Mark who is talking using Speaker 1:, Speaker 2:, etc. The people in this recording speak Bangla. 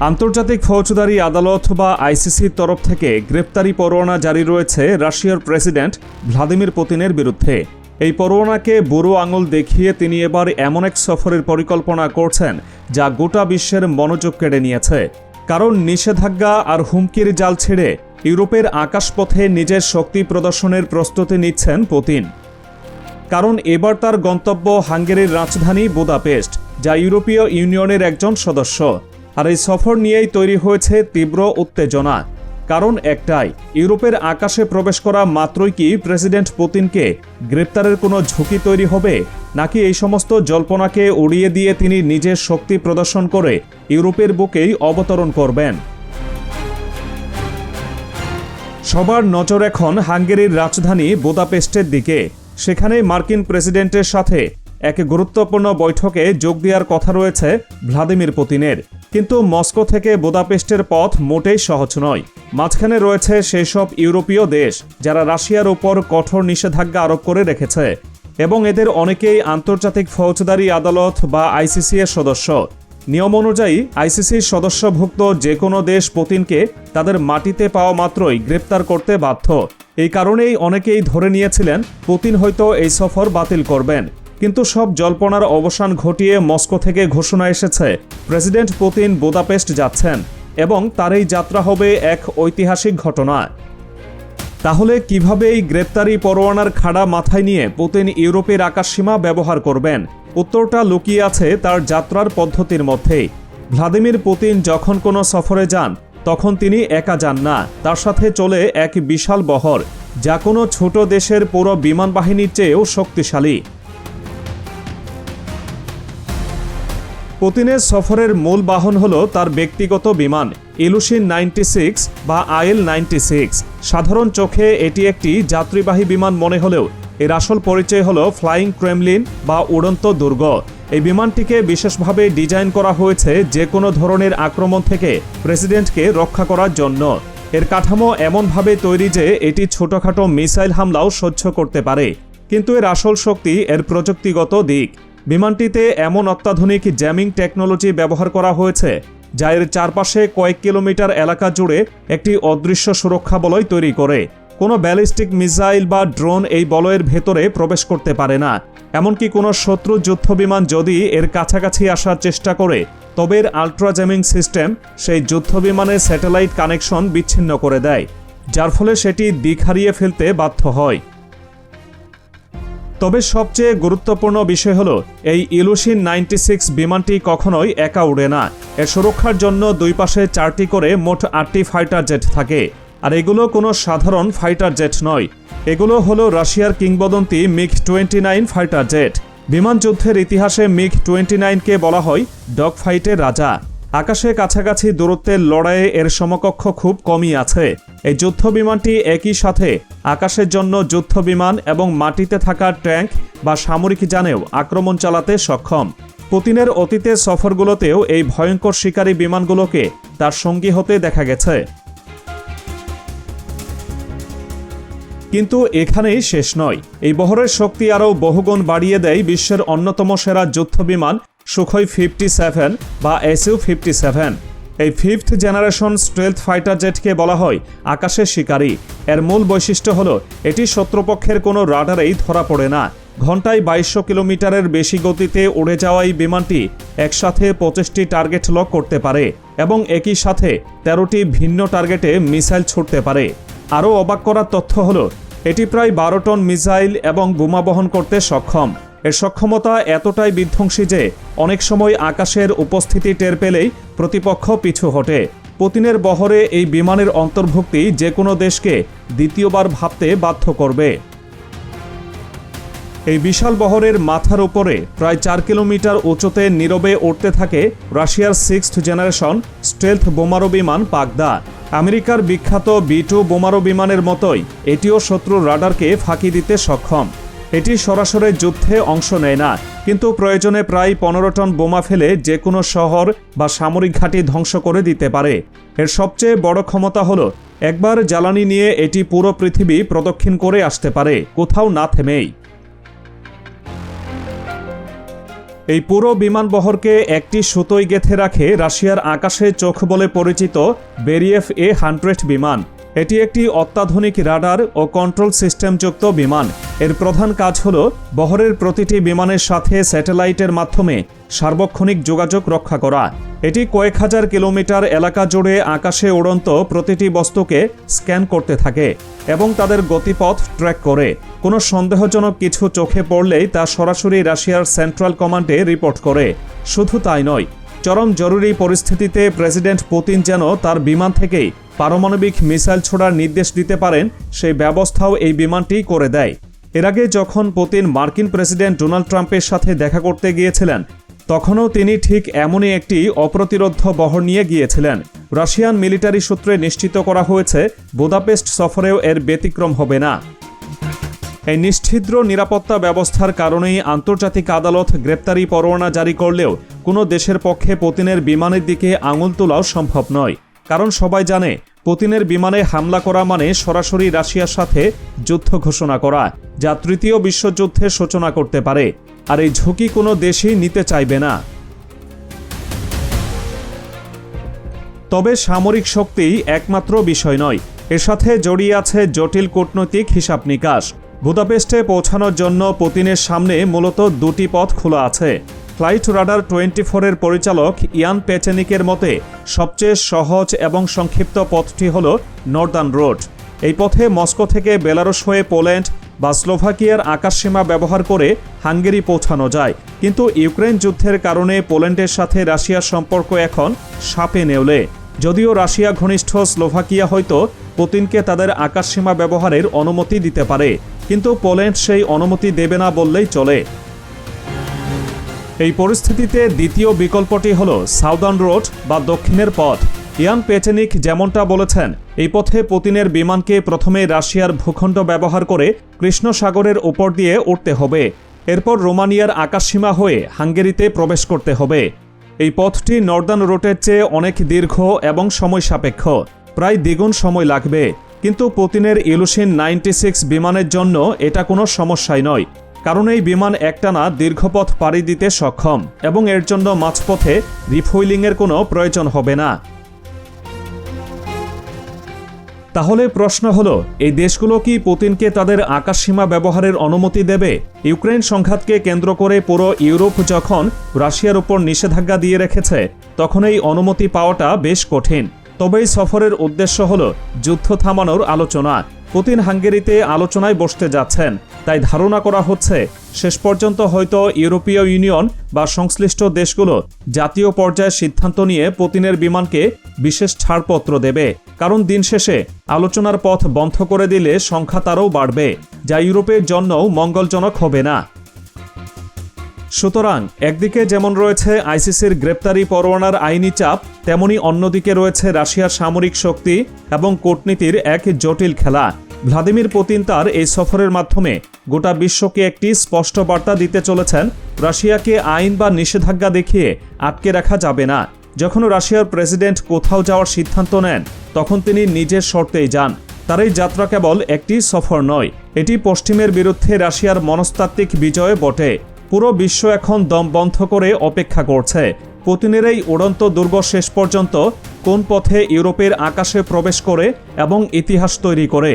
Speaker 1: আন্তর্জাতিক ফৌজদারি আদালত বা আইসিসির তরফ থেকে গ্রেপ্তারি পরোয়ানা জারি রয়েছে রাশিয়ার প্রেসিডেন্ট ভ্লাদিমির পুতিনের বিরুদ্ধে। এই পরোয়ানাকে বুড়ো আঙুল দেখিয়ে তিনি এবার এমন এক সফরের পরিকল্পনা করছেন যা গোটা বিশ্বের মনোযোগ কেড়ে নিয়েছে। কারণ নিষেধাজ্ঞা আর হুমকির জাল ছেড়ে ইউরোপের আকাশপথে নিজের শক্তি প্রদর্শনের প্রস্তুতি নিচ্ছেন পুতিন। কারণ এবার তার গন্তব্য হাঙ্গেরির রাজধানী বুদাপেস্ট, যা ইউরোপীয় ইউনিয়নের একজন সদস্য। আর এই সফর নিয়েই তৈরি হয়েছে তীব্র উত্তেজনা। কারণ একটাই, ইউরোপের আকাশে প্রবেশ করা মাত্রই কি প্রেসিডেন্ট পুতিনকে গ্রেপ্তারের কোনো ঝুঁকি তৈরি হবে? নাকি এই সমস্ত জল্পনাকে উড়িয়ে দিয়ে তিনি নিজের শক্তি প্রদর্শন করে ইউরোপের বুকেই অবতরণ করবেন? সবার নজর এখন হাঙ্গেরির রাজধানী বুদাপেস্টের দিকে। সেখানে মার্কিন প্রেসিডেন্টের সাথে এক গুরুত্বপূর্ণ বৈঠকে যোগ দেওয়ার কথা রয়েছে ভ্লাদিমির পুতিনের। কিন্তু মস্কো থেকে বোদাপেস্টের পথ মোটেই সহজ নয়। মাঝখানে রয়েছে সেই সব ইউরোপীয় দেশ, যারা রাশিয়ার উপর কঠোর নিষেধাজ্ঞা আরোপ করে রেখেছে। এবং এদের অনেকেই আন্তর্জাতিক ফৌজদারি আদালত বা আইসিসি এর সদস্য। নিয়ম অনুযায়ী, আইসিসির সদস্যভুক্ত যে কোনো দেশ পুতিনকে তাদের মাটিতে পাওয়া মাত্রই গ্রেপ্তার করতে বাধ্য। এই কারণেই অনেকেই ধরে নিয়েছিলেন, পুতিন হয়তো এই সফর বাতিল করবেন। কিন্তু সব জল্পনার অবসান ঘটিয়ে মস্কো থেকে ঘোষণা এসেছে। প্রেসিডেন্ট পুতিন বুদাপেস্ট যাচ্ছেন এবং তার এই যাত্রা হবে এক ঐতিহাসিক ঘটনা। তাহলে কীভাবে এই গ্রেপ্তারি পরোয়ানার খাড়া মাথায় নিয়ে পুতিন ইউরোপের আকাশসীমা ব্যবহার করবেন? উত্তরটা লুকিয়ে আছে তার যাত্রার পদ্ধতির মধ্যেই। ভ্লাদিমির পুতিন যখন কোনো সফরে যান, তখন তিনি একা যান না, তার সাথে চলে এক বিশাল বহর, যা কোনো ছোট দেশের পুরো বিমান বাহিনীর চেয়েও শক্তিশালী। পুতিনের সফরের মূল বাহন হল তার ব্যক্তিগত বিমান ইলুশিন নাইনটি সিক্স বা আইএল নাইনটি সিক্স। সাধারণ চোখে এটি একটি যাত্রীবাহী বিমান মনে হলেও এর আসল পরিচয় হল ফ্লাইং ক্রেমলিন বা উড়ন্ত দুর্গ। এই বিমানটিকে বিশেষভাবে ডিজাইন করা হয়েছে যে কোনো ধরনের আক্রমণ থেকে প্রেসিডেন্টকে রক্ষা করার জন্য। এর কাঠামো এমনভাবে তৈরি যে এটি ছোটখাটো মিসাইল হামলাও সহ্য করতে পারে। কিন্তু এর আসল শক্তি এর প্রযুক্তিগত দিক। বিমানটিতে এমন অত্যাধুনিক জ্যামিং টেকনোলজি ব্যবহার করা হয়েছে যা এর চারপাশে কয়েক কিলোমিটার এলাকা জুড়ে একটি অদৃশ্য সুরক্ষা বলয় তৈরি করে। কোনো ব্যালিস্টিক মিসাইল বা ড্রোন এই বলয়ের ভেতরে প্রবেশ করতে পারে না। এমনকি কোনো শত্রু যুদ্ধ বিমান যদি এর কাছাকাছি আসার চেষ্টা করে, তবে এর আলট্রা জ্যামিং সিস্টেম সেই যুদ্ধ বিমানের স্যাটেলাইট কানেকশন বিচ্ছিন্ন করে দেয়, যার ফলে সেটি দিক হারিয়ে ফেলতে বাধ্য হয়। তবে সবচেয়ে গুরুত্বপূর্ণ বিষয় হল, এই ইলুশিন নাইনটি সিক্স বিমানটি কখনোই একা উড়ে না। এর সুরক্ষার জন্য দুই পাশে চারটি করে মোট আটটি ফাইটার জেট থাকে। আর এগুলো কোনো সাধারণ ফাইটার জেট নয়। এগুলো হলো রাশিয়ার কিংবদন্তি MiG twenty nine fighter jet. বিমান যুদ্ধের ইতিহাসে মিগ টোয়েন্টি নাইনকে বলা হয় ডগ ফাইটের রাজা। আকাশে কাছাকাছি দূরত্বের লড়াইয়ে এর সমকক্ষ খুব কমই আছে। এই যুদ্ধ বিমানটি একই সাথে আকাশের জন্য যুদ্ধ বিমান এবং মাটিতে থাকা ট্যাঙ্ক বা সামরিক যানেও আক্রমণ চালাতে সক্ষম। পুতিনের অতীতের সফরগুলোতেও এই ভয়ঙ্কর শিকারী বিমানগুলোকে তার সঙ্গী হতে দেখা গেছে। কিন্তু এখানেই শেষ নয়। এই বহরের শক্তি আরও বহুগুণ বাড়িয়ে দেয় বিশ্বের অন্যতম সেরা যুদ্ধ বিমান সুখই ফিফটি সেভেন বা এসইউ ফিফটি সেভেন এই ফিফথ জেনারেশন স্ট্রেলথ ফাইটার জেটকে বলা হয় আকাশের শিকারী। এর মূল বৈশিষ্ট্য হল, এটি শত্রুপক্ষের কোনো রাডারেই ধরা পড়ে না। ঘন্টায় বাইশশো কিলোমিটারের বেশি গতিতে উড়ে যাওয়া এই বিমানটি একসাথে পঁচিশটি টার্গেট লক করতে পারে এবং একই সাথে তেরোটি ভিন্ন টার্গেটে মিসাইল ছুটতে পারে। আরও অবাক করার তথ্য হল, এটি প্রায় বারো টন মিসাইল এবং বোমা বহন করতে সক্ষম। এর সক্ষমতা এতটাই বিধ্বংসী যে অনেক সময় আকাশের উপস্থিতি টের পেলেই প্রতিপক্ষ পিছু হটে। পুতিনের বহরে এই বিমানের অন্তর্ভুক্তি যে কোনো দেশকে দ্বিতীয়বার ভাবতে বাধ্য করবে। এই বিশাল বহরের মাথার উপরে প্রায় চার কিলোমিটার উঁচুতে নীরবে উঠতে থাকে রাশিয়ার সিক্সথ জেনারেশন স্টেলথ বোমারো বিমান পাগদা। আমেরিকার বিখ্যাত বি টু বোমারো বিমানের মতোই এটিও শত্রুর রাডারকে ফাঁকি দিতে সক্ষম। এটি সরাসরি যুদ্ধে অংশ নেয় না, কিন্তু প্রয়োজনে প্রায় পনেরো টন বোমা ফেলে যে কোনো শহর বা সামরিক ঘাঁটি ধ্বংস করে দিতে পারে। এর সবচেয়ে বড় ক্ষমতা হলো, একবার জ্বালানি নিয়ে এটি পুরো পৃথিবী প্রদক্ষিণ করে আসতে পারে, কোথাও না থেমেই। এই পুরো বিমানবহরকে একটি সুতোয় গেথে রাখে রাশিয়ার আকাশে চোখ বলে পরিচিত বেরিয়েফ এ হান্ড্রেড বিমান। এটি একটি অত্যাধুনিক রাডার ও কন্ট্রোল সিস্টেমযুক্ত বিমান। এর প্রধান কাজ হল বহরের প্রতিটি বিমানের সাথে স্যাটেলাইটের মাধ্যমে সার্বক্ষণিক যোগাযোগ রক্ষা করা। এটি কয়েক হাজার কিলোমিটার এলাকা জুড়ে আকাশে উড়ন্ত প্রতিটি বস্তুকে স্ক্যান করতে থাকে এবং তাদের গতিপথ ট্র্যাক করে। কোনো সন্দেহজনক কিছু চোখে পড়লেই তা সরাসরি রাশিয়ার সেন্ট্রাল কমান্ডে রিপোর্ট করে। শুধু তাই নয়, চরম জরুরি পরিস্থিতিতে প্রেসিডেন্ট পুতিন যেন তার বিমান থেকেই পারমাণবিক মিসাইল ছোড়ার নির্দেশ দিতে পারেন, সেই ব্যবস্থাও এই বিমানটি করে দেয়। এর আগে যখন পুতিন মার্কিন প্রেসিডেন্ট ডোনাল্ড ট্রাম্পের সাথে দেখা করতে গিয়েছিলেন, তখনও তিনি ঠিক এমনই একটি অপ্রতিরোধ বহর নিয়ে গিয়েছিলেন। রাশিয়ান মিলিটারি সূত্রে নিশ্চিত করা হয়েছে, বুদাপেস্ট সফরেও এর ব্যতিক্রম হবে না। এই নিশ্ছিদ্র নিরাপত্তা ব্যবস্থার কারণেই আন্তর্জাতিক আদালত গ্রেপ্তারি পরোয়ানা জারি করলেও কোনো দেশের পক্ষে পুতিনের বিমানের দিকে আঙুল তোলাও সম্ভব নয়। কারণ সবাই জানে, পুতিনের বিমানে হামলা করা মানে সরাসরি রাশিয়ার সাথে যুদ্ধ ঘোষণা করা, যা তৃতীয় বিশ্বযুদ্ধের সূচনা করতে পারে, আর এই ঝুঁকি কোনো দেশই নিতে চাইবে না। তবে সামরিক শক্তি একমাত্র বিষয় নয়, এর সাথে জড়িয়ে আছে জটিল কূটনৈতিক হিসাব নিকাশ। বুদাপেস্টে পৌঁছানোর জন্য পুতিনের সামনে মূলত দুটি পথ খোলা আছে। ফ্লাইট রাডার টোয়েন্টি ফোরের পরিচালক ইয়ান পেচেনিকের মতে, সবচেয়ে সহজ এবং সংক্ষিপ্ত পথটি হল নর্দার্ন রোড। এই পথে মস্কো থেকে বেলারুশ হয়ে পোল্যান্ড বা স্লোভাকিয়ার আকাশসীমা ব্যবহার করে হাঙ্গেরি পৌঁছানো যায়। কিন্তু ইউক্রেন যুদ্ধের কারণে পোল্যান্ডের সাথে রাশিয়ার সম্পর্ক এখন সাপে নেউলে। যদিও রাশিয়া ঘনিষ্ঠ স্লোভাকিয়া হয়তো পুতিনকে তাদের আকাশসীমা ব্যবহারের অনুমতি দিতে পারে, কিন্তু পোল্যান্ড সেই অনুমতি দেবে না বললেই চলে। এই পরিস্থিতিতে দ্বিতীয় বিকল্পটি হল সাউদার্ন রোড বা দক্ষিণের পথ। ইয়ান পেটেনিক যেমনটা বলেছেন, এই পথে পুতিনের বিমানকে প্রথমে রাশিয়ার ভূখণ্ড ব্যবহার করে কৃষ্ণ সাগরের উপর দিয়ে উঠতে হবে। এরপর রোমানিয়ার আকাশসীমা হয়ে হাঙ্গেরিতে প্রবেশ করতে হবে। এই পথটি নর্দার্ন রোটের চেয়ে অনেক দীর্ঘ এবং সময় সাপেক্ষ, প্রায় দ্বিগুণ সময় লাগবে। কিন্তু পুতিনের ইলুশিন নাইনটি সিক্স বিমানের জন্য এটা কোনো সমস্যাই নয়। কারণ এই বিমান একটানা দীর্ঘপথ পাড়ি দিতে সক্ষম এবং এর জন্য মাঝপথে রিফুইলিংয়ের কোনো প্রয়োজন হবে না। তাহলে প্রশ্ন হলো, এই দেশগুলো কি পুতিনকে তাদের আকাশসীমা ব্যবহারের অনুমতি দেবে? ইউক্রেন সংঘাতকে কেন্দ্র করে পুরো ইউরোপ যখন রাশিয়ার উপর নিষেধাজ্ঞা দিয়ে রেখেছে তখন এই অনুমতি পাওয়াটা বেশ কঠিন। তবে এই সফরের উদ্দেশ্য হল যুদ্ধ থামানোর আলোচনা। পুতিন হাঙ্গেরিতে আলোচনায় বসতে যাচ্ছেন। তাই ধারণা করা হচ্ছে, শেষ পর্যন্ত হয়তো ইউরোপীয় ইউনিয়ন বা সংশ্লিষ্ট দেশগুলো জাতীয় পর্যায়ে সিদ্ধান্ত নিয়ে পুতিনের বিমানকে বিশেষ ছাড়পত্র দেবে। কারণ দিন শেষে আলোচনার পথ বন্ধ করে দিলে সংখ্যা তারও বাড়বে, যা ইউরোপের জন্যও মঙ্গলজনক হবে না। সুতরাং, একদিকে যেমন রয়েছে আইসিসির গ্রেপ্তারি পরোয়ানার আইনি চাপ, তেমনি অন্যদিকে রয়েছে রাশিয়ার সামরিক শক্তি এবং কূটনীতির এক জটিল খেলা। ভ্লাদিমির পুতিন তার এই সফরের মাধ্যমে গোটা বিশ্বকে একটি স্পষ্ট বার্তা দিতে চলেছেন, রাশিয়াকে আইন বা নিষেধাজ্ঞা দেখিয়ে আটকে রাখা যাবে না। যখন রাশিয়ার প্রেসিডেন্ট কোথাও যাওয়ার সিদ্ধান্ত নেন, তখন তিনি নিজের শর্তেই যান। তার এই যাত্রা কেবল একটি সফর নয়, এটি পশ্চিমের বিরুদ্ধে রাশিয়ার মনস্তাত্ত্বিক বিজয়ে বটে। পুরো বিশ্ব এখন দম বন্ধ করে অপেক্ষা করছে। পুতিনের এই উড়ন্ত দুর্গ শেষ পর্যন্ত কোন পথে ইউরোপের আকাশে প্রবেশ করে এবং ইতিহাস তৈরি করে।